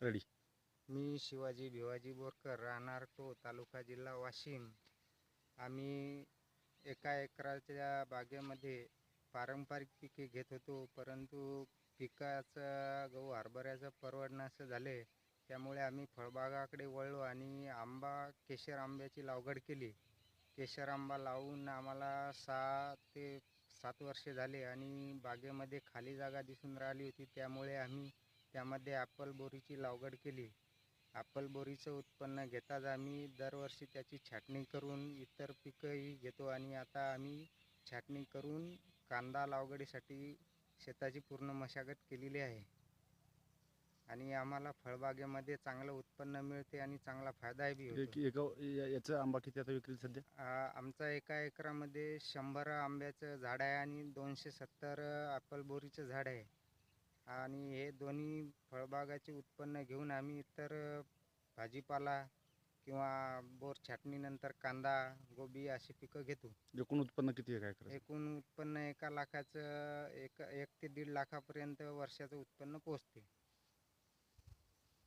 Ready. मी शिवाजी भिवाजी बोरकर राहणार तो तालुका जिल्हा वाशिम. आम्ही एका एकराच्या बागेमध्ये पारंपरिक पिके घेत होतो परंतु पिकाचं गहू हरभऱ्याचं परवडण्याचं झाले. त्यामुळे आम्ही फळबागाकडे वळलो आणि आंबा केशर आंब्याची लागवड केली. केशर आंबा लावून आम्हाला सहा ते सात वर्षे झाले आणि बागेमध्ये खाली जागा दिसून राहिली होती. त्यामुळे आम्ही त्यामध्ये ॲपल बोरीची लागवड केली. ॲपल बोरीचं उत्पन्न घेताच आम्ही दरवर्षी त्याची छाटणी करून इतर पिकंही घेतो आणि आता आम्ही छाटणी करून कांदा लागवडीसाठी शेताची पूर्ण मशागत केलेली आहे. आणि आम्हाला फळबागेमध्ये चांगलं उत्पन्न मिळते आणि चांगला फायदाही बी होतो. एक एका या- याचा आंबा किती आता विक्री सध्या? आ, आमचा एका एकरामध्ये शंभर आंब्याचं झाड आहे आणि दोनशे सत्तर ॲपल बोरीचं झाड आहे. आणि हे दोन्ही फळबागाचे उत्पन्न घेऊन आम्ही इतर भाजीपाला किंवा बोर छाटणीनंतर कांदा गोबी अशी पिकं घेतो. एकूण उत्पन्न किती आहे काय करायचं? एकूण उत्पन्न एका लाखाचं एक एक ते दीड लाखापर्यंत वर्षाचं उत्पन्न पोचते